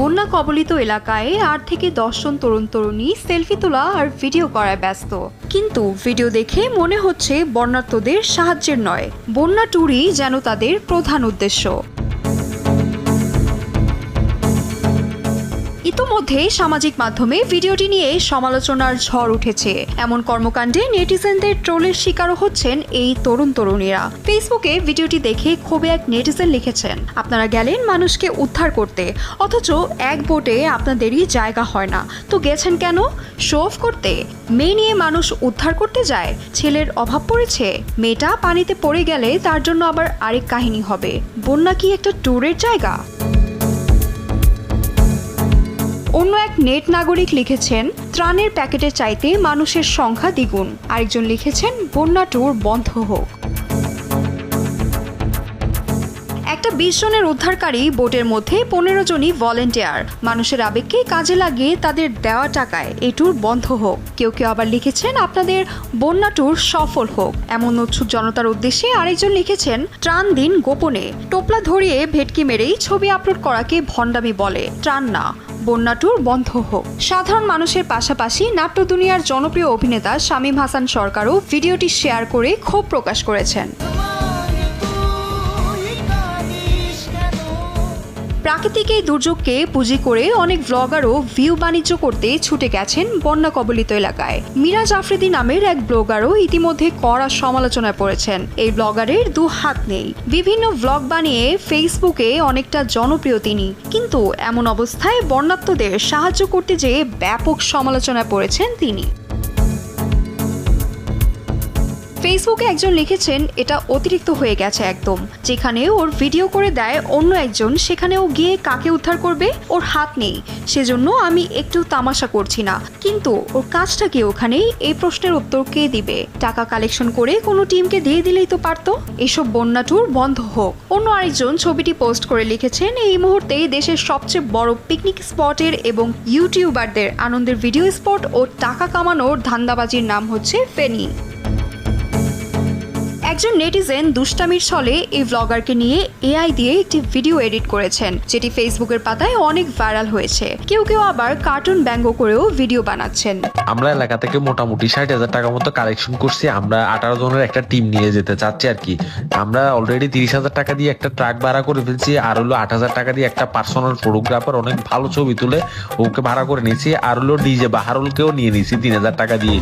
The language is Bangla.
বন্যা কবলিত এলাকায় আট থেকে দশজন তরুণ তরুণী সেলফি তোলা আর ভিডিও করায় ব্যস্ত। কিন্তু ভিডিও দেখে মনে হচ্ছে বন্যার্থদের সাহায্যের নয়। বন্যা ট্যুরই যেন তাদের প্রধান উদ্দেশ্য। ইতোমধ্যে সামাজিক মাধ্যমে ভিডিওটি নিয়ে সমালোচনার ঝড় উঠেছে। এমন কর্মকাণ্ডে নেটিজেনদের ট্রোলের শিকারও হচ্ছেন এই তরুণ তরুণীরা। ফেসবুকে ভিডিওটি দেখে ক্ষোভে এক নেটিজেন লিখেছেন, আপনারা গেলেন মানুষকে উদ্ধার করতে, অথচ এক বোটে আপনাদেরই জায়গা হয় না। তো গেছেন কেন? শো করতে? মেয়ে নিয়ে মানুষ উদ্ধার করতে যায়? ছেলের অভাব পড়েছে? মেয়েটা পানিতে পড়ে গেলে তার জন্য আবার আরেক কাহিনী হবে। বন্যা কি একটা ট্যুরের জায়গা? অন্য এক নেট নাগরিক লিখেছেন, ত্রাণের প্যাকেটের চাইতে মানুষের সংখ্যা দ্বিগুণ। আরেকজন লিখেছেন, বন্যা ট্যুর বন্ধ হোক। একটা বিশ জনের উদ্ধারকারী বোটের মধ্যে পনেরো জনই ভলেন্টিয়ার। মানুষের আবেগকে কাজে লাগিয়ে তাদের দেওয়া টাকায় এই ট্যুর বন্ধ হোক। কেউ কেউ আবার লিখেছেন, আপনাদের বন্যা ট্যুর সফল হোক। এমন উৎসুক জনতার উদ্দেশ্যে আরেকজন লিখেছেন, ত্রাণ দিন গোপনে। টোপলা ধরিয়ে ভেটকি মেরেই ছবি আপলোড করাকে ভণ্ডামি বলে। ত্রাণ না। বন্যা ট্যুর বন্ধ হোক। সাধারণ মানুষের পাশাপাশি নাট্য দুনিয়ার জনপ্রিয় অভিনেতা শামীম হাসান সরকারও ভিডিওটি শেয়ার করে ক্ষোভ প্রকাশ করেছেন। প্রাকৃতিক এই দুর্যোগকে পুঁজি করে অনেক ব্লগারও ভিউ বাণিজ্য করতে ছুটে গেছেন বন্যা কবলিত এলাকায়। মিরাজ আফ্রিদি নামের এক ব্লগারও ইতিমধ্যে কড়া সমালোচনায় পড়েছেন। এই ব্লগারের দু হাত নেই। বিভিন্ন ব্লগ বানিয়ে ফেসবুকে অনেকটা জনপ্রিয় তিনি। কিন্তু এমন অবস্থায় বন্যাত্মদের সাহায্য করতে যেয়ে ব্যাপক সমালোচনায় পড়েছেন তিনি। ফেসবুকে একজন লিখেছেন, এটা অতিরিক্ত হয়ে গেছে একদম। যেখানে ওর ভিডিও করে দেয় অন্য একজন সেখানেও গিয়ে কাকে উদ্ধার করবে? ওর হাত নেই। সেজন্য আমি একটু তামাশা করছি না। কিন্তু ওর কাজটা কি ওখানেই? এই প্রশ্নের উত্তর কে দিবে? টাকা কালেকশন করে কোনো টিমকে দিয়ে দিলেই তো পারতো? এসব বন্যা ট্যুর বন্ধ হোক। অন্য আরেকজন ছবিটি পোস্ট করে লিখেছেন, এই মুহূর্তে দেশের সবচেয়ে বড় পিকনিক স্পটের এবং ইউটিউবারদের আনন্দের ভিডিও স্পট ও টাকা কামানোর ধান্দাবাজির নাম হচ্ছে ফেনি। একজন নেটিজেন দুষ্টামির ছলে এই ব্লগারকে নিয়ে এআই দিয়ে একটি ভিডিও এডিট করেছেন যেটি ফেসবুকের পাতায় অনেক ভাইরাল হয়েছে। কেউ কেউ আবার কার্টুন ব্যঙ্গ করেও ভিডিও বানাচ্ছেন। আমরা এলাকা থেকে মোটামুটি ষাট হাজার টাকার মতো কালেকশন করছি আমরা আঠারো জনের একটা টিম নিয়ে যেতে চাচ্ছি আর কি। আমরা অলরেডি তিরিশ হাজার টাকা দিয়ে একটা ট্রাক ভাড়া করে ফেলছি আর হলো আট হাজার টাকা দিয়ে একটা পার্সোনাল ফটোগ্রাফার অনেক ভালো ছবি তুলে ওকে ভাড়া করে নিয়েছি আর হলো ডিজে বাহারুলকেও নিয়ে নিয়েছি তিন হাজার টাকা দিয়ে।